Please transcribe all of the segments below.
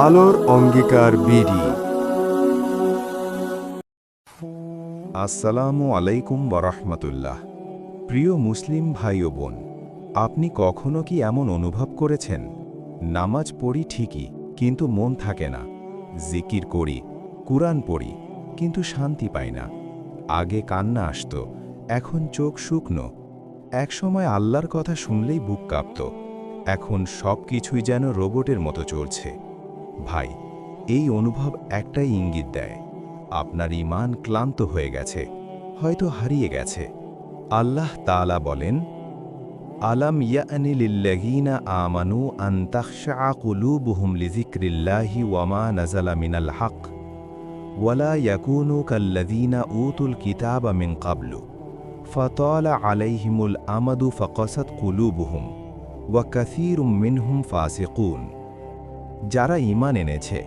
আলোর অঙ্গীকার বিডি আসসালামু আলাইকুম বরহমতুল্লাহ প্রিয় মুসলিম ভাই ও বোন, আপনি কখনো কি এমন অনুভব করেছেন? নামাজ পড়ি ঠিকই, কিন্তু মন থাকে না। জিকির করি, কুরআন পড়ি, কিন্তু শান্তি পাই না। আগে কান্না আসত, এখন চোখ শুকনো। একসময় আল্লাহর কথা শুনলেই বুক কাঁপত। এখন সব কিছুই যেন রোবটের মতো চলছে। ভাই, এই অনুভব একটাই ইঙ্গিত দেয়। আপনার ইমান ক্লান্ত হয়ে গেছে, হয়তো হারিয়ে গেছে। আল্লাহ তাআলা বলেন, আলাম ইয়ানি লিল্লাযীনা আমানু আন তাখশা কুলুবুহুম লিযিকরিল্লাহি ওয়ামা নাযালা মিনাল হক ওয়ালা ইয়াকুনু কাল্লাযীনা উতুল কিতাব মিন ক্বাবলু, ফতলা আলাইহিমুল আমাদু ফাকাসাত কুলুবুহুম, ওয়া কাসীরুম মিনহুম ফাসিকুন। যারা ঈমান এনেছে,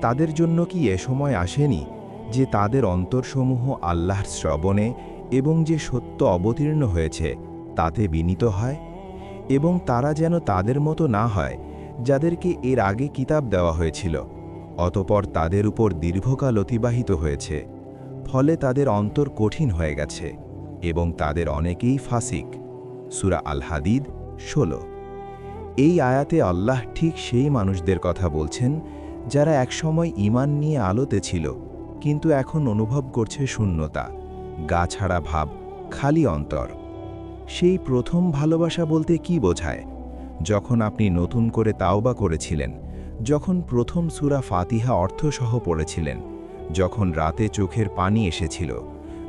তাদের জন্য কি এ সময় আসেনি যে তাদের অন্তরসমূহ আল্লাহর শ্রবণে এবং যে সত্য অবতীর্ণ হয়েছে, তাতে বিনীত হয়? এবং তারা যেন তাদের মতো না হয়, যাদেরকে এর আগে কিতাব দেওয়া হয়েছিল, অতপর তাদের উপর দীর্ঘকাল অতিবাহিত হয়েছে, ফলে তাদের অন্তর কঠিন হয়ে গেছে এবং তাদের অনেকেই ফাসিক। সুরা আল হাদিদ ষোলো। এই আয়াতে আল্লাহ ঠিক সেই মানুষদের কথা বলছেন, যারা একসময় ঈমান নিয়ে আলোতে ছিল, কিন্তু এখন অনুভব করছে শূন্যতা, গা ছাড়া ভাব, খালি অন্তর। সেই প্রথম ভালোবাসা বলতে কি বোঝায়? যখন আপনি নতুন করে তাওবা করেছিলেন, যখন প্রথম সুরা ফাতিহা অর্থসহ পড়েছিলেন, যখন রাতে চোখের পানি এসেছিল,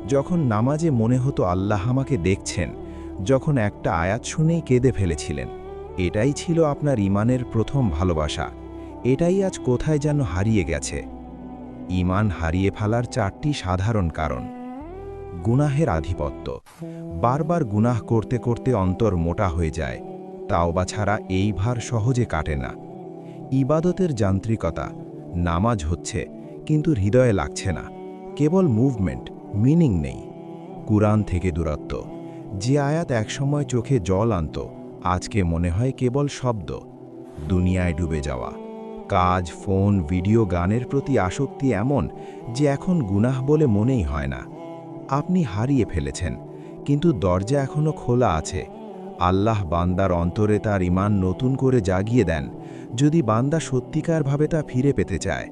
যখন নামাজে মনে হতো আল্লাহ আমাকে দেখছেন, যখন একটা আয়াত শুনেই কেঁদে ফেলেছিলেন এটাই ছিল আপনার ইমানের প্রথম ভালোবাসা। এটাই আজ কোথায় যেন হারিয়ে গেছে। ইমান হারিয়ে ফেলার চারটি সাধারণ কারণ। গুনাহের আধিপত্য। বারবার গুনাহ করতে করতে অন্তর মোটা হয়ে যায়। তাও বা ছাড়া এই ভার সহজে কাটে না। ইবাদতের যান্ত্রিকতা। নামাজ হচ্ছে, কিন্তু হৃদয়ে লাগছে না। কেবল মুভমেন্ট, মিনিং নেই। কুরআন থেকে দূরত্ব। যে আয়াত একসময় চোখে জল আনত আজকে মনে হয় কেবল শব্দ, দুনিয়ায় ডুবে যাওয়া। কাজ, ফোন, ভিডিও, গানের প্রতি আসক্তি এমন যে এখন গুনাহ বলে মনেই হয় না। আপনি হারিয়ে ফেলেছেন, কিন্তু দরজা এখনও খোলা আছে। আল্লাহ বান্দার অন্তরে তার ইমান নতুন করে জাগিয়ে দেন, যদি বান্দা সত্যিকারভাবে তা ফিরে পেতে চায়।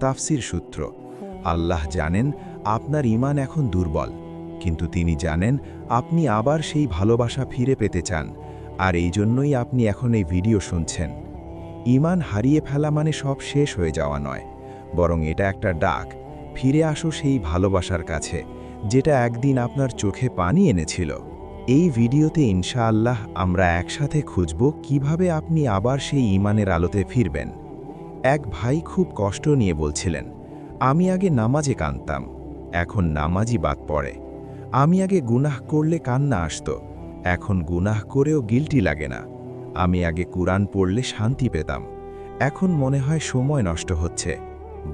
তাফসির সূত্র, আল্লাহ জানেন আপনার ইমান এখন দুর্বল, কিন্তু তিনি জানেন আপনি আবার সেই ভালোবাসা ফিরে পেতে চান। আর এই জন্যই আপনি এখন এই ভিডিও শুনছেন। ইমান হারিয়ে ফেলা মানে সব শেষ হয়ে যাওয়া নয়, বরং এটা একটা ডাক। ফিরে আসো সেই ভালোবাসার কাছে, যেটা একদিন আপনার চোখে পানি এনেছিল। এই ভিডিওতে ইনশাআল্লাহ আমরা একসাথে খুঁজব কীভাবে আপনি আবার সেই ইমানের আলোতে ফিরবেন। এক ভাই খুব কষ্ট নিয়ে বলছিলেন, আমি আগে নামাজে কানতাম এখন নামাজই বাদ পড়ে। আমি আগে গুনাহ করলে কান্না আসতো এখন গুনাহ করেও গিলটি লাগে না। আমি আগে কুরআন পড়লে শান্তি পেতাম। এখন মনে হয় সময় নষ্ট হচ্ছে।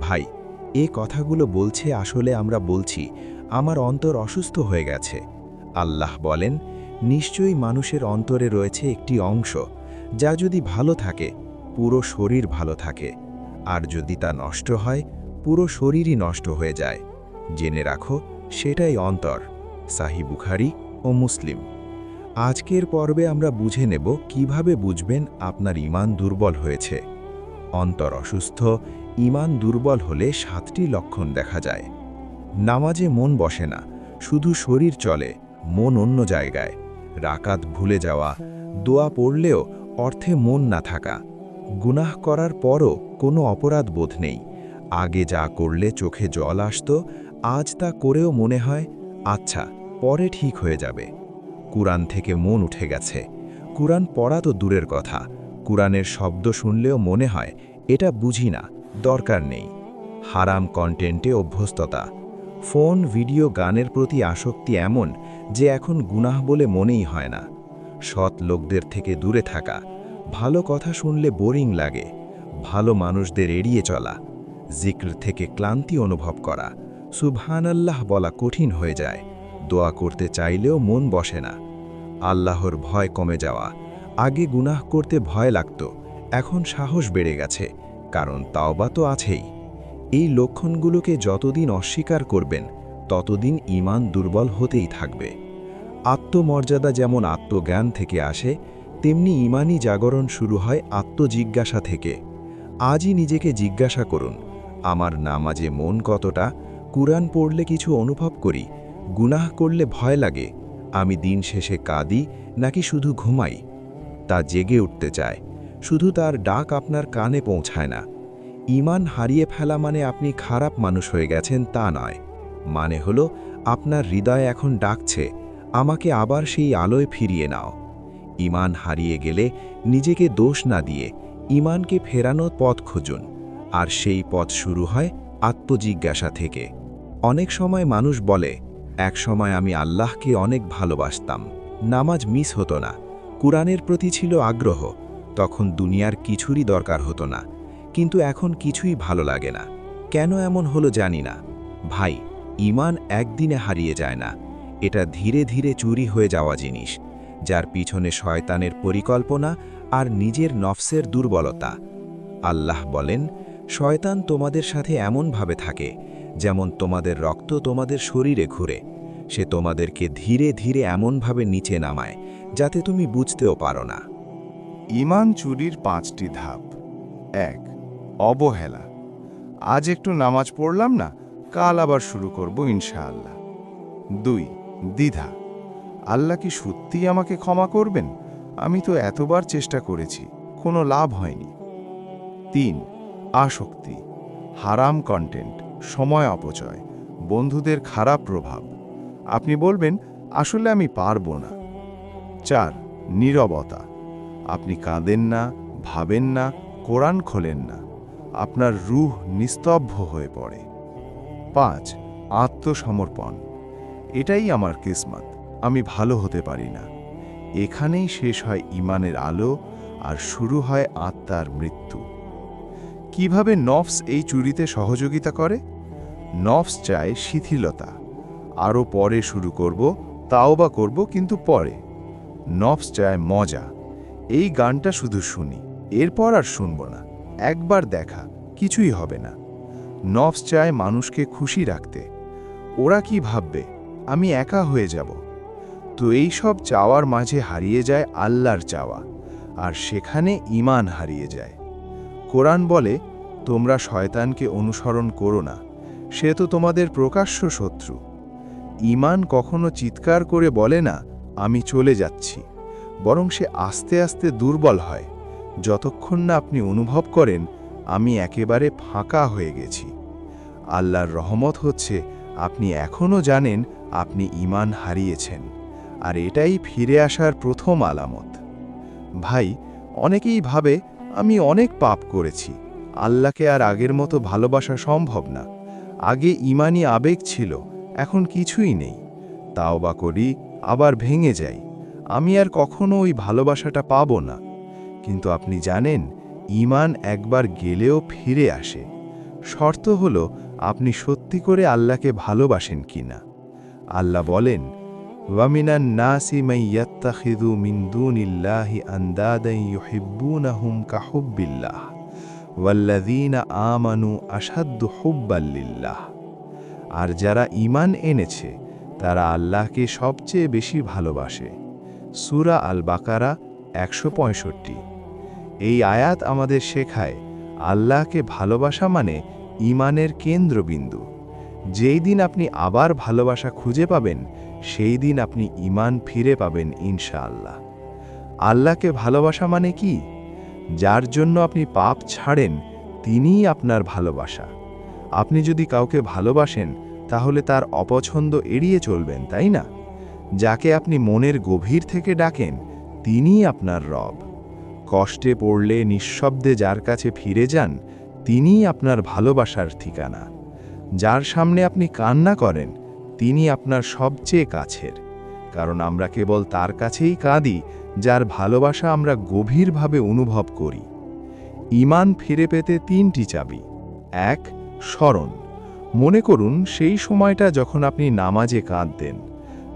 ভাই, এ কথাগুলো বলছে আসলে আমরা বলছি, আমার অন্তর অসুস্থ হয়ে গেছে। আল্লাহ বলেন, নিশ্চয়ই মানুষের অন্তরে রয়েছে একটি অংশ, যা যদি ভালো থাকে, পুরো শরীর ভালো থাকে। আর যদি তা নষ্ট হয়, পুরো শরীরই নষ্ট হয়ে যায়। জেনে রাখো, সেটাই অন্তর। সাহি বুখারি ও মুসলিম। আজকের পর্বে আমরা বুঝে নেব কীভাবে বুঝবেন আপনার ইমান দুর্বল হয়েছে। অন্তর অসুস্থ, ইমান দুর্বল হলে সাতটি লক্ষণ দেখা যায়। নামাজে মন বসে না, শুধু শরীর চলে, মন অন্য জায়গায়। রাকাত ভুলে যাওয়া, দোয়া পড়লেও অর্থে মন না থাকা। গুনাহ করার পরও কোনো অপরাধ বোধ নেই। আগে যা করলে চোখে জল আসত, আজ তা করেও মনে হয় আচ্ছা পরে ঠিক হয়ে যাবে। কুরআন থেকে মন উঠে গেছে। কুরআন পড়া তো দূরের কথা। কুরআনের শব্দ শুনলেও মনে হয়, এটা বুঝি না, দরকার নেই। হারাম কন্টেন্টে অভ্যস্ততা। ফোন, ভিডিও, গানের প্রতি আসক্তি এমন যে এখন গুনাহ বলে মনেই হয় না। সৎ লোকদের থেকে দূরে থাকা, ভালো কথা শুনলে বোরিং লাগে, ভালো মানুষদের এড়িয়ে চলা, জিক্র থেকে ক্লান্তি অনুভব করা, সুবহানাল্লাহ বলা কঠিন হয়ে যায়। দোয়া করতে চাইলেও মন বসে না। আল্লাহর ভয় কমে যাওয়া। আগে গুনাহ করতে ভয় লাগত। এখন সাহস বেড়ে গেছে, কারণ তাওবা তো আছেই। এই লক্ষণগুলোকে যতদিন অস্বীকার করবেন, ততদিন ঈমান দুর্বল হতেই থাকবে। আত্মমর্যাদা যেমন আত্মজ্ঞান থেকে আসে, তেমনি ঈমানই জাগরণ শুরু হয় আত্মজিজ্ঞাসা থেকে। আজই নিজেকে জিজ্ঞাসা করুন, আমার নামাজে মন কতটা? কুরআন পড়লে কিছু অনুভব করি গুনাহ করলে ভয় লাগে, আমি দিন শেষে কাঁদি নাকি শুধু ঘুমাই? তা জেগে উঠতে চায়, শুধু তার ডাক আপনার কানে পৌঁছায় না। ঈমান হারিয়ে ফেলা মানে আপনি খারাপ মানুষ হয়ে গেছেন তা নয় মানে হলো আপনার হৃদয় এখন ডাকছে, আমাকে আবার সেই আলোয় ফিরিয়ে নাও। ঈমান হারিয়ে গেলে নিজেকে দোষ না দিয়ে ঈমানকে ফেরানোর পথ খুঁজুন, আর সেই পথ শুরু হয় আত্মজিজ্ঞাসা থেকে। অনেক সময় মানুষ বলে এক সময় আমি আল্লাহকে অনেক ভালোবাসতাম। নামাজ মিস হতো না। কুরআনের প্রতি ছিল আগ্রহ। তখন দুনিয়ার কিছুরই দরকার হতো না। কিন্তু এখন কিছুই ভালো লাগে না। কেন এমন হলো জানি না। ভাই, ঈমান একদিনে হারিয়ে যায় না। এটা ধীরে ধীরে চুরি হয়ে যাওয়া জিনিস, যার পিছনে শয়তানের পরিকল্পনা আর নিজের নফসের দুর্বলতা। আল্লাহ বলেন, শয়তান তোমাদের সাথে এমনভাবে থাকে যেমন তোমাদের রক্ত তোমাদের শরীরে ঘুরে, সে তোমাদেরকে ধীরে ধীরে এমনভাবে নিচে নামায়, যাতে তুমি বুঝতেও পারো না। ইমান চুরির পাঁচটি ধাপ। এক, অবহেলা। আজ একটু নামাজ পড়লাম না, কাল আবার শুরু করব ইনশাআল্লাহ। দুই, দ্বিধা। আল্লাহ কি সত্যিই আমাকে ক্ষমা করবেন? আমি তো এতবার চেষ্টা করেছি, কোনো লাভ হয়নি। তিন, আসক্তি। হারাম কন্টেন্ট সময় অপচয়, বন্ধুদের খারাপ প্রভাব। আপনি বলবেন, আসলে আমি পারব না। চার, নীরবতা। আপনি কাঁদেন না, ভাবেন না, কোরআন খোলেন না। আপনার রুহ নিস্তব্ধ হয়ে পড়ে। পাঁচ, আত্মসমর্পণ। এটাই আমার কিসমত। আমি ভালো হতে পারি না। এখানেই শেষ হয় ইমানের আলো আর শুরু হয় আত্মার মৃত্যু। কীভাবে নফস এই চুরিতে সহযোগিতা করে? নফস চায় শিথিলতা। আরও পরে শুরু করব, তাও বা করব কিন্তু পরে। নফস চায় মজা। এই গানটা শুধু শুনি, এরপর আর শুনব না। একবার দেখা, কিছুই হবে না। নফস চায় মানুষকে খুশি রাখতে। ওরা কি ভাববে, আমি একা হয়ে যাব? তো এই সব চাওয়ার মাঝে হারিয়ে যায় আল্লাহর চাওয়া, আর সেখানে ইমান হারিয়ে যায়। কোরআন বলে, তোমরা শয়তানকে অনুসরণ করো না, সে তো তোমাদের প্রকাশ্য শত্রু। ইমান কখনো চিৎকার করে বলে না, আমি চলে যাচ্ছি। বরং সে আস্তে আস্তে দুর্বল হয়। যতক্ষণ না আপনি অনুভব করেন, আমি একেবারে ফাঁকা হয়ে গেছি। আল্লাহর রহমত হচ্ছে, আপনি এখনও জানেন, আপনি ইমান হারিয়েছেন। আর এটাই ফিরে আসার প্রথম আলামত। ভাই, অনেকেই ভাবে আমি অনেক পাপ করেছি। আল্লাহকে আর আগের মতো ভালোবাসা সম্ভব না। আগে ইমানি আবেগ ছিল, এখন কিছুই নেই। তাও বা করি, আবার ভেঙে যাই। আমি আর কখনো ওই ভালোবাসাটা পাব না। কিন্তু আপনি জানেন, ইমান একবার গেলেও ফিরে আসে। শর্ত হলো, আপনি সত্যি করে আল্লাহকে ভালোবাসেন কিনা। আল্লাহ বলেন ওয়ামিনান নাসি মাই ইয়াত্তাখিযু মিন দুনিল্লাহি আনদাদান ইউহিব্বুনাহুম কাহুব্বিল্লাহ ওয়াল্লাযীনা আমানু আশাদ্দু হুব্বাল লিল্লাহ আর যারা ঈমান এনেছে, তারা আল্লাহকে সবচেয়ে বেশি ভালোবাসে। সুরা আল বাকারা একশো পঁয়ষট্টি। এই আয়াত আমাদের শেখায়, আল্লাহকে ভালোবাসা মানে ঈমানের কেন্দ্রবিন্দু। যেই দিন আপনি আবার ভালোবাসা খুঁজে পাবেন সেই দিন আপনি ঈমান ফিরে পাবেন ইনশাআল্লাহ। আল্লাহকে ভালোবাসা মানে কি? যার জন্য আপনি পাপ ছাড়েন, তিনিই আপনার ভালোবাসা। আপনি যদি কাউকে ভালোবাসেন, তাহলে তার অপছন্দ এড়িয়ে চলবেন, তাই না? যাকে আপনি মনের গভীর থেকে ডাকেন, তিনিই আপনার রব। কষ্টে পড়লে নিঃশব্দে যার কাছে ফিরে যান, তিনিই আপনার ভালোবাসার ঠিকানা। যার সামনে আপনি কান্না করেন তিনি আপনার সবচেয়ে কাছের, কারণ আমরা কেবল তার কাছেই কাঁদি, যার ভালোবাসা আমরা গভীরভাবে অনুভব করি। ইমান ফিরে পেতে তিনটি চাবি। এক, স্মরণ। মনে করুন, সেই সময়টা যখন আপনি নামাজে কাঁদতেন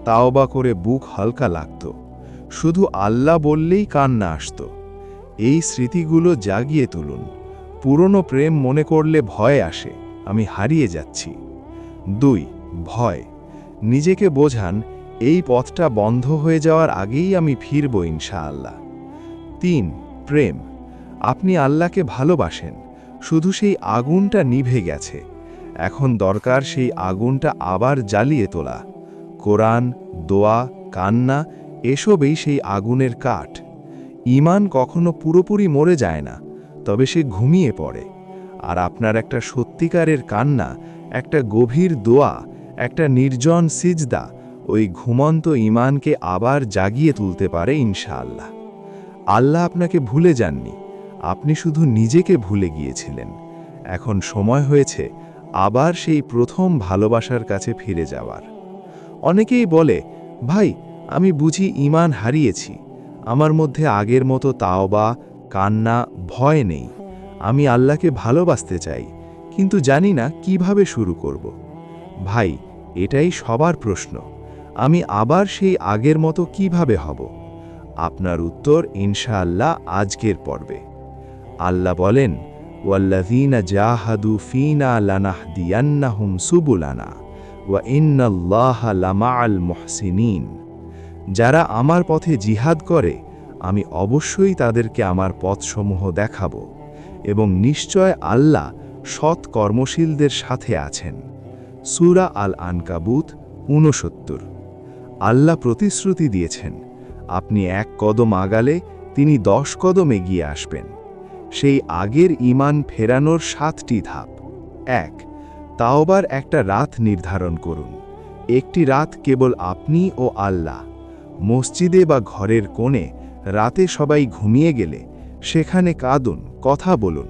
তাও বা করে বুক হালকা লাগত, শুধু আল্লাহ বললেই কান্না আসত। এই স্মৃতিগুলো জাগিয়ে তুলুন। পুরনো প্রেম মনে করলে ভয় আসে, আমি হারিয়ে যাচ্ছি। দুই ভয়। নিজেকে বোঝান, এই পথটা বন্ধ হয়ে যাওয়ার আগেই আমি ফিরব ইনশাআল্লাহ। তিন, প্রেম। আপনি আল্লাহকে ভালোবাসেন। শুধু সেই আগুনটা নিভে গেছে। এখন দরকার সেই আগুনটা আবার জ্বালিয়ে তোলা। কোরআন, দোয়া, কান্না, এসবেই সেই আগুনের কাঠ। ইমান কখনো পুরোপুরি মরে যায় না, তবে সে ঘুমিয়ে পড়ে। আর আপনার একটা সত্যিকারের কান্না, একটা গভীর দোয়া একটা নির্জন সিজদা, ওই ঘুমন্ত ইমানকে আবার জাগিয়ে তুলতে পারে ইনশাআল্লাহ। আল্লাহ আপনাকে ভুলে যাননি, আপনি শুধু নিজেকে ভুলে গিয়েছিলেন। এখন সময় হয়েছে আবার সেই প্রথম ভালোবাসার কাছে ফিরে যাওয়ার। অনেকেই বলে, ভাই, আমি বুঝি ইমান হারিয়েছি, আমার মধ্যে আগের মতো তাওবা, কান্না, ভয় নেই। আমি আল্লাহকে ভালোবাসতে চাই, কিন্তু জানি না কীভাবে শুরু করব। ভাই এটাই সবার প্রশ্ন। আমি আবার সেই আগের মতো কীভাবে হব? আপনার উত্তর ইনশাআল্লাহ আজকের পর্বে। আল্লাহ বলেন, ওয়াল্লাযীনা জাহাদু ফীনা লানাহদিয়ান্নাহুম সুবুলানা ওয়া ইন্নাল্লাহা লামাআল মুহসিনিন যারা আমার পথে জিহাদ করে, আমি অবশ্যই তাদেরকে আমার পথসমূহ দেখাব এবং নিশ্চয় আল্লাহ সৎ কর্মশীলদের সাথে আছেন। সূরা আল আনকাবুত ঊনসত্তর। আল্লাহ প্রতিশ্রুতি দিয়েছেন, আপনি এক কদম আগালে তিনি দশ কদম এগিয়ে আসবেন। সেই আগের ইমান ফেরানোর সাতটি ধাপ। এক, তাওবার একটা রাত নির্ধারণ করুন। একটি রাত কেবল আপনি ও আল্লাহ। মসজিদে বা ঘরের কোণে রাতে সবাই ঘুমিয়ে গেলে সেখানে কাঁদুন, কথা বলুন,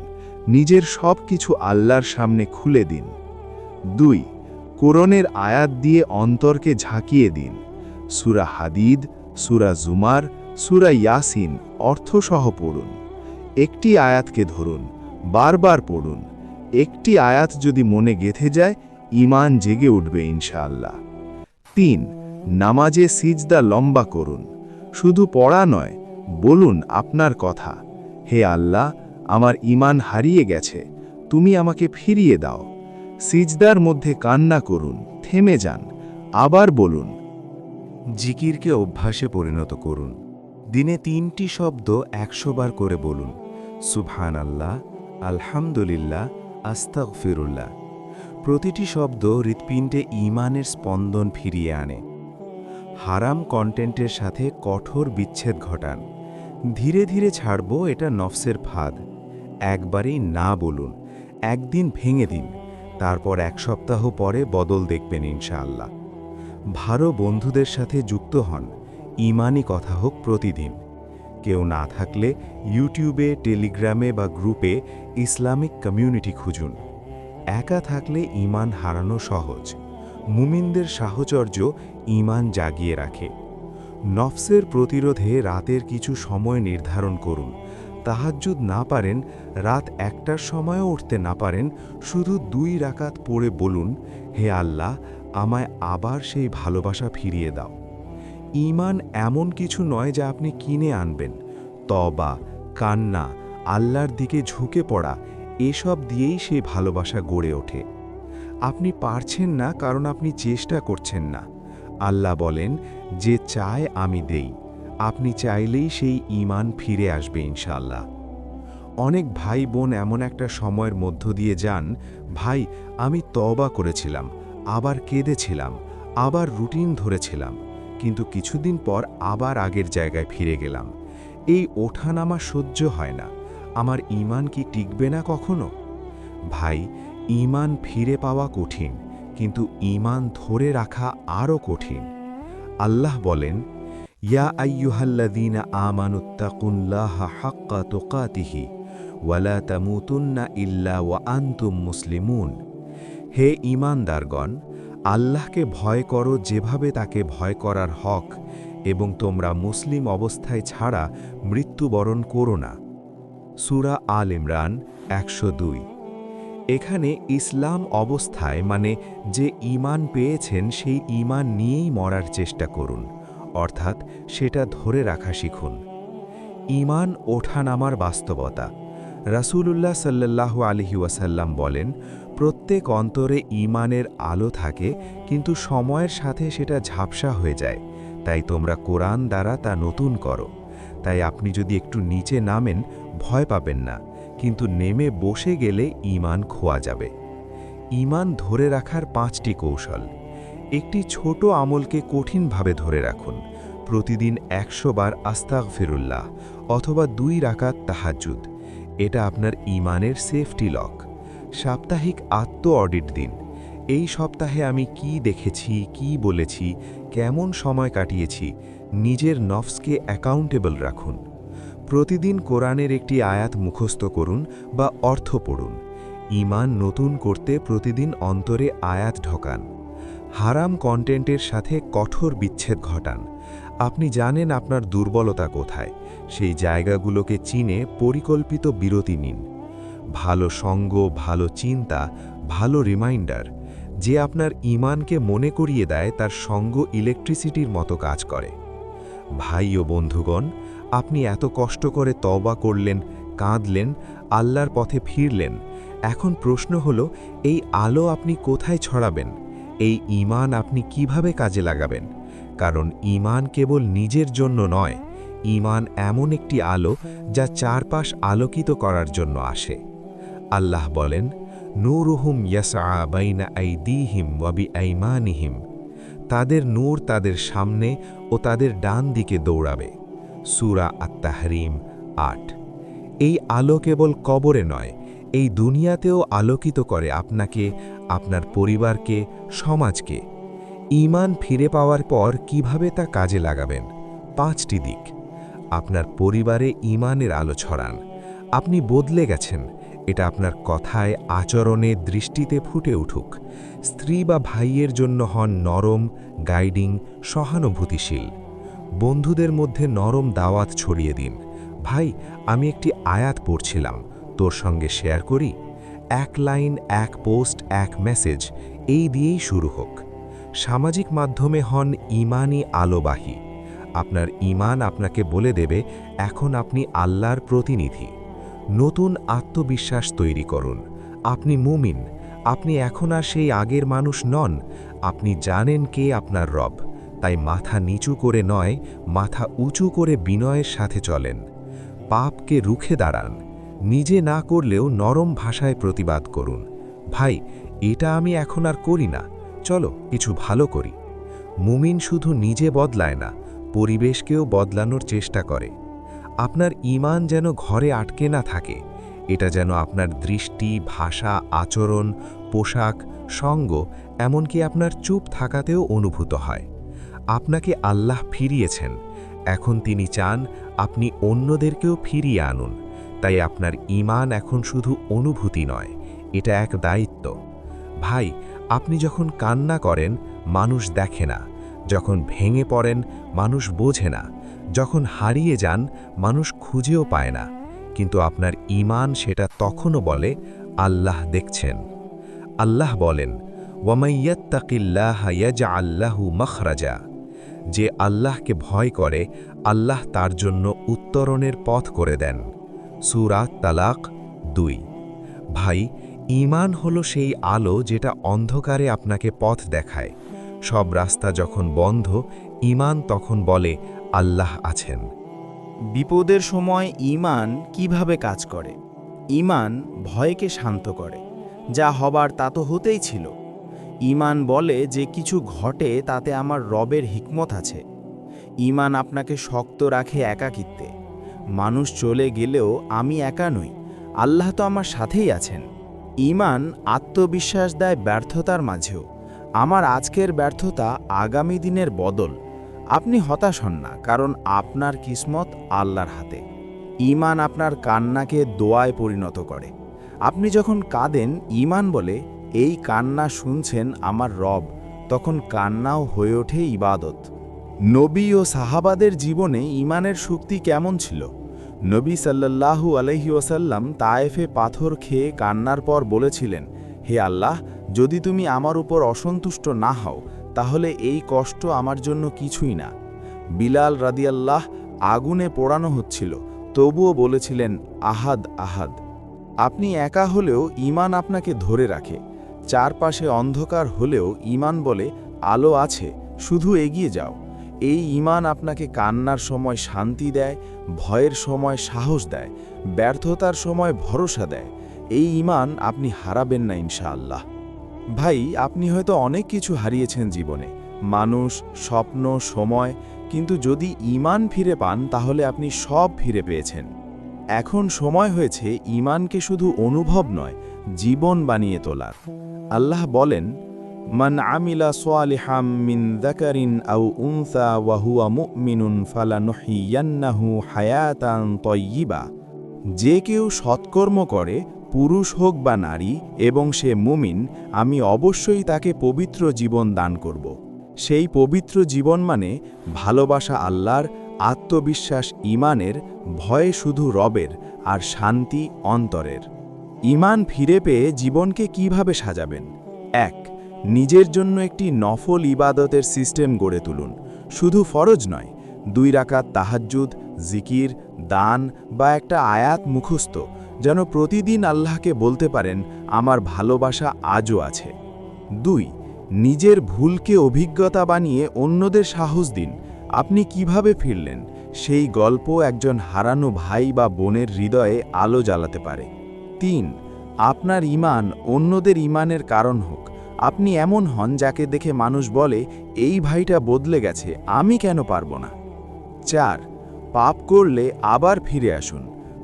নিজের সব কিছু আল্লাহর সামনে খুলে দিন। দুই কোরনের আয়াত দিয়ে অন্তরকে ঝাঁকিয়ে দিন। সুরা হাদিদ, সুরা জুমার, সুরা ইয়াসিন অর্থসহ পড়ুন। একটি আয়াতকে ধরুন, বারবার পড়ুন। একটি আয়াত যদি মনে গেথে যায় ইমান জেগে উঠবে ইনশাআল্লাহ। তিন, নামাজে সিজদা লম্বা করুন। শুধু পড়া নয়, বলুন আপনার কথা, হে আল্লাহ, আমার ইমান হারিয়ে গেছে, তুমি আমাকে ফিরিয়ে দাও। সিজদার মধ্যে কান্না করুন, থেমে যান, আবার বলুন, জিকিরকে অভ্যাসে পরিণত করুন, দিনে তিনটি শব্দ একশো বার করে বলুন সুবহান আল্লাহ আলহামদুলিল্লাহ, আস্তাগফিরুল্লাহ। প্রতিটি শব্দ হৃৎপিণ্ডে ইমানের স্পন্দন ফিরিয়ে আনে। হারাম কন্টেন্টের সাথে কঠোর বিচ্ছেদ ঘটান। ধীরে ধীরে ছাড়ব এটা নফসের ফাঁদ। একবারেই না বলুন, একদিন ভেঙে দিন। তারপর এক সপ্তাহ পরে বদল দেখবেন ইনশাআল্লাহ। ভালো বন্ধুদের সাথে যুক্ত হন, ইমানই কথা হোক প্রতিদিন। কেউ না থাকলে ইউটিউবে, টেলিগ্রামে বা গ্রুপে ইসলামিক কমিউনিটি খুঁজুন। একা থাকলে ইমান হারানো সহজ। মুমিনদের সাহচর্য ইমান জাগিয়ে রাখে। নফসের প্রতিরোধে রাতের কিছু সময় নির্ধারণ করুন। তাহাজ্জুদ না পারেন, রাত একটার সময়ও উঠতে না পারেন, শুধু দুই রাকাত পড়ে বলুন, হে আল্লাহ, আমায় আবার সেই ভালোবাসা ফিরিয়ে দাও। ইমান এমন কিছু নয় যা আপনি কিনে আনবেন। তবা কান্না, আল্লাহর দিকে ঝুঁকে পড়া, এসব দিয়েই সেই ভালোবাসা গড়ে ওঠে। আপনি পারছেন না কারণ আপনি চেষ্টা করছেন না। আল্লাহ বলেন, যে চায় আমি দেই। আপনি চাইলেই সেই ইমান ফিরে আসবে ইনশাল্লাহ অনেক ভাই বোন এমন একটা সময়ের মধ্য দিয়ে যান, ভাই, আমি তবা করেছিলাম, আবার কেঁদেছিলাম, আবার রুটিন ধরেছিলাম, কিন্তু কিছুদিন পর আবার আগের জায়গায় ফিরে গেলাম। এই ওঠানামা সহ্য হয় না। আমার ইমান কি টিকবে না কখনো? ভাই ইমান ফিরে পাওয়া কঠিন, কিন্তু ইমান ধরে রাখা আরও কঠিন। আল্লাহ বলেন ইয়া আইয়ুহাল্লাযীনা আমানুত্তাকুল্লাহা হাক্কা তোকাতিহি ওয়ালা তামুতুন্না ইল্লা ওয়া আনতুম মুসলিমুন হে ঈমানদারগণ, আল্লাহকে ভয় করো যেভাবে তাকে ভয় করার হক, এবং তোমরা মুসলিম অবস্থায় ছাড়া মৃত্যুবরণ করো না। সুরা আল ইমরান একশো দুই। এখানে ইসলাম অবস্থায় মানে যে ঈমান পেয়েছেন, সেই ঈমান নিয়েই মরার চেষ্টা করুন। অর্থাৎ সেটা ধরে রাখা শিখুন। ঈমান ওঠানামার বাস্তবতা। রাসূলুল্লাহ সাল্লাল্লাহু আলহি ওয়াসাল্লাম বলেন, প্রত্যেক অন্তরে ঈমানের আলো থাকে, কিন্তু সময়ের সাথে সেটা ঝাপসা হয়ে যায়। তাই তোমরা কোরআন দ্বারা তা নতুন করো। তাই আপনি যদি একটু নিচে নামেন, ভয় পাবেন না, কিন্তু নেমে বসে গেলে ঈমান খোয়া যাবে। ঈমান ধরে রাখার পাঁচটি কৌশল। একটি ছোট আমলকে কঠিনভাবে ধরে রাখুন। প্রতিদিন একশো বার আস্তাক ফিরুল্লাহ অথবা দুই রাকাত তাহাজ্জুদ। এটা আপনার ঈমানের সেফটি লক। সাপ্তাহিক আত্ম অডিট দিন। এই সপ্তাহে আমি কি দেখেছি, কি বলেছি, কেমন সময় কাটিয়েছি, নিজের নফসকে অ্যাকাউন্টেবল রাখুন। প্রতিদিন কোরআনের একটি আয়াত মুখস্থ করুন বা অর্থ পড়ুন। ঈমান নতুন করতে প্রতিদিন অন্তরে আয়াত ঢোকান। হারাম কন্টেন্টের সাথে কঠোর বিচ্ছেদ ঘটান। আপনি জানেন আপনার দুর্বলতা কোথায়। সেই জায়গাগুলোকে চিনে পরিকল্পিত বিরতি নিন। ভালো সঙ্গ, ভালো চিন্তা, ভালো রিমাইন্ডার, যে আপনার ঈমানকে মনে করিয়ে দেয়, তার সঙ্গ ইলেকট্রিসিটির মতো কাজ করে। ভাই ও বন্ধুগণ, আপনি এত কষ্ট করে তওবা করলেন, কাঁদলেন, আল্লাহর পথে ফিরলেন। এখন প্রশ্ন হলো, এই আলো আপনি কোথায় ছড়াবেন? এই ঈমান আপনি কীভাবে কাজে লাগাবেন? কারণ ঈমান কেবল নিজের জন্য নয়, ঈমান এমন একটি আলো যা চারপাশ আলোকিত করার জন্য আসে। আল্লাহ বলেন, নূরুহুম ইয়াসআ বাইনা তাদের নূর তাদের সামনে ও তাদের ডান দিকে দৌড়াবে। সুরা আত্মাহরিম আট। এই আলো কেবল কবরে নয়, এই দুনিয়াতেও আলোকিত করে আপনাকে আপনার পরিবারকে, সমাজকে। ঈমান ফিরে পাওয়ার পর কীভাবে তা কাজে লাগাবেন? পাঁচটি দিক। আপনার পরিবারে ঈমানের আলো ছড়ান। আপনি বদলে গেছেন। এটা আপনার কথায়, আচরণে, দৃষ্টিতে ফুটে উঠুক। স্ত্রী বা ভাইয়ের জন্য হন নরম, গাইডিং, সহানুভূতিশীল। বন্ধুদের মধ্যে নরম দাওয়াত ছড়িয়ে দিন। ভাই, আমি একটি আয়াত পড়ছিলাম। তোর সঙ্গে শেয়ার করি? এক লাইন, এক পোস্ট, এক মেসেজ, এই দিয়েই শুরু হোক। সামাজিক মাধ্যমে হন ইমানই আলোবাহী। আপনার ইমান আপনাকে বলে দেবে, এখন আপনি আল্লাহর প্রতিনিধি। নতুন আত্মবিশ্বাস তৈরি করুন। আপনি মুমিন। আপনি এখন আর সেই আগের মানুষ নন। আপনি জানেন কে আপনার রব। তাই মাথা নিচু করে নয়, মাথা উঁচু করে বিনয়ের সাথে চলেন। পাপকে রুখে দাঁড়ান। নিজে না করলেও নরম ভাষায় প্রতিবাদ করুন। ভাই, এটা আমি এখন আর করি না। চলো, কিছু ভালো করি। মুমিন শুধু নিজে বদলায় না, পরিবেশকেও বদলানোর চেষ্টা করে। আপনার ঈমান যেন ঘরে আটকে না থাকে, এটা যেন আপনার দৃষ্টি, ভাষা, আচরণ, পোশাক, সঙ্গ, এমনকি আপনার চুপ থাকাতেও অনুভূত হয়। আপনাকে আল্লাহ ফিরিয়েছেন। এখন তিনি চান আপনি অন্যদেরকেও ফিরিয়ে আনুন। তাই আপনার ঈমান এখন শুধু অনুভূতি নয়, এটা এক দায়িত্ব। ভাই, আপনি যখন কান্না করেন, মানুষ দেখে না। যখন ভেঙে পড়েন, মানুষ বোঝে না। যখন হারিয়ে যান, মানুষ খুঁজেও পায় না। কিন্তু আপনার ঈমান সেটা তখনও বলে, আল্লাহ দেখছেন। আল্লাহ বলেন আল্লাহু মখরাজা। যে আল্লাহকে ভয় করে, আল্লাহ তার জন্য উত্তরণের পথ করে দেন। সুরাত তালাক দুই। ভাই, ঈমান হলো সেই আলো যেটা অন্ধকারে আপনাকে পথ দেখায়। সব রাস্তা যখন বন্ধ, ঈমান তখন বলে, আল্লাহ আছেন। বিপদের সময় ঈমান কীভাবে কাজ করে? ঈমান ভয়কে শান্ত করে। যা হবার তা তো হতেই ছিল। ইমান বলে যে কিছু ঘটে তাতে আমার রবের হিকমত আছে। ইমান আপনাকে শক্ত রাখে একাকিত্বে। মানুষ চলে গেলেও আমি একা নই। আল্লাহ তো আমার সাথেই আছেন। ঈমান আত্মবিশ্বাস দেয় ব্যর্থতার মাঝেও। আমার আজকের ব্যর্থতা আগামী দিনের বদল। আপনি হতাশ হন না, কারণ আপনার কিসমত আল্লাহর হাতে। ইমান আপনার কান্নাকে দোয়ায় পরিণত করে। আপনি যখন কাঁদেন, ঈমান বলে, এই কান্না শুনছেন আমার রব। তখন কান্নাও হয়ে ওঠে ইবাদত। নবী ও সাহাবাদের জীবনে ঈমানের শক্তি কেমন ছিল? নবী সাল্লাল্লাহু আলহি ওসাল্লাম তায়েফে পাথর খেয়ে কান্নার পর বলেছিলেন, হে আল্লাহ, যদি তুমি আমার উপর অসন্তুষ্ট না হও, তাহলে এই কষ্ট আমার জন্য কিছুই না। বিলাল রাদিয়াল্লাহ আগুনে পোড়ানো হচ্ছিল, তবুও বলেছিলেন, আহাদ আহাদ, আপনি একা হলেও ইমান আপনাকে ধরে রাখে। চারপাশে অন্ধকার হলেও ইমান বলে আলো আছে, শুধু এগিয়ে যাও। এই ইমান আপনাকে কান্নার সময় শান্তি দেয়, ভয়ের সময় সাহস দেয়, ব্যর্থতার সময় ভরসা দেয়। এই ইমান আপনি হারাবেন না ইনশাআল্লাহ। ভাই, আপনি হয়তো অনেক কিছু হারিয়েছেন জীবনে, মানুষ, স্বপ্ন, সময়, কিন্তু যদি ইমান ফিরে পান, তাহলে আপনি সব ফিরে পেয়েছেন। এখন সময় হয়েছে ইমানকে শুধু অনুভব নয়, জীবন বানিয়ে তোলার। আল্লাহ বলেন মান আমিলা সোয়ালিহাম মিন দাকারিন আউ উনসা ওয়াহুয়া মুমিনুন ফালানুহিয়ান্নাহু হায়াতান তয়্যিবা যে কেউ সৎকর্ম করে, পুরুষ হোক বা নারী, এবং সে মুমিন, আমি অবশ্যই তাকে পবিত্র জীবন দান করব। সেই পবিত্র জীবন মানে ভালোবাসা আল্লাহর, আত্মবিশ্বাস ইমানের ভয় শুধু রবের, আর শান্তি অন্তরের। ইমান ফিরে পেয়ে জীবনকে কীভাবে সাজাবেন? এক নিজের জন্য একটি নফল ইবাদতের সিস্টেম গড়ে তুলুন। শুধু ফরজ নয়, দুই রাকাত তাহাজ্জুদ, জিকির, দান বা একটা আয়াত মুখস্থ যেন প্রতিদিন আল্লাহকে বলতে পারেন, আমার ভালোবাসা আজও আছে। দুই, নিজের ভুলকে অভিজ্ঞতা বানিয়ে অন্যদের সাহস দিন। আপনি কীভাবে ফিরলেন? সেই গল্প একজন হারানো ভাই বা বোনের হৃদয়ে আলো জ্বালাতে পারে। তিন, আপনার ইমান অন্যদের ইমানের কারণ হোক। আপনি এমন হন যাকে দেখে মানুষ বলে, এই ভাইটা বদলে গেছে, আমি কেন পারব না? চার, পাপ করলে আবার ফিরে আসুন।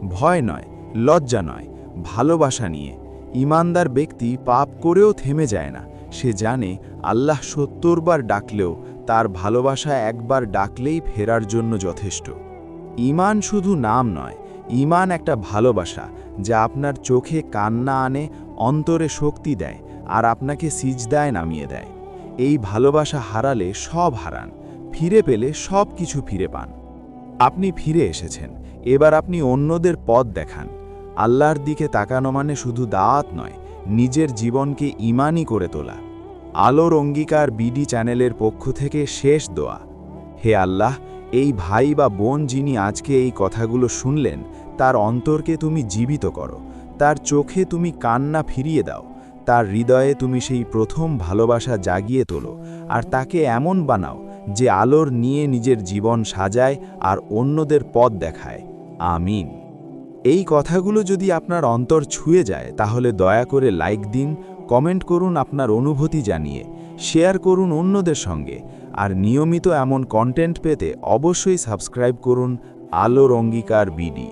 ভয় নয়, লজ্জা নয়, ভালোবাসা নিয়ে। ইমানদার ব্যক্তি পাপ করেও থেমে যায় না। সে জানে আল্লাহ সত্তরবার ডাকলেও তার ভালোবাসা একবার ডাকলেই ফেরার জন্য যথেষ্ট। ইমান শুধু নাম নয়, ইমান একটা ভালোবাসা যা আপনার চোখে কান্না আনে, অন্তরে শক্তি দেয়। আর আপনাকে সিজদায় নামিয়ে দেয়। এই ভালোবাসা হারালে সব হারান, ফিরে পেলে সব কিছু ফিরে পান। আপনি ফিরে এসেছেন, এবার আপনি অন্যদের পথ দেখান। আল্লাহর দিকে তাকানো মানে শুধু দাওয়াত নয়, নিজের জীবনকে ইমানই করে তোলা। আলোর অঙ্গীকার বিডি চ্যানেলের পক্ষ থেকে শেষ দোয়া। হে আল্লাহ, এই ভাই বা বোন যিনি আজকে এই কথাগুলো শুনলেন, তার অন্তরকে তুমি জীবিত করো, তার চোখে তুমি কান্না ফিরিয়ে দাও। তার হৃদয়ে তুমি সেই প্রথম ভালোবাসা জাগিয়ে তোলো আর তাকে এমন বানাও যে আলোর নিয়ে নিজের জীবন সাজায় আর অন্যদের পথ দেখায়। আমিন। এই কথাগুলো যদি আপনার অন্তর ছুঁয়ে যায়, তাহলে দয়া করে লাইক দিন, কমেন্ট করুন আপনার অনুভূতি জানিয়ে, শেয়ার করুন অন্যদের সঙ্গে, আর নিয়মিত এমন কন্টেন্ট পেতে অবশ্যই সাবস্ক্রাইব করুন আলোর অঙ্গীকার বিডি।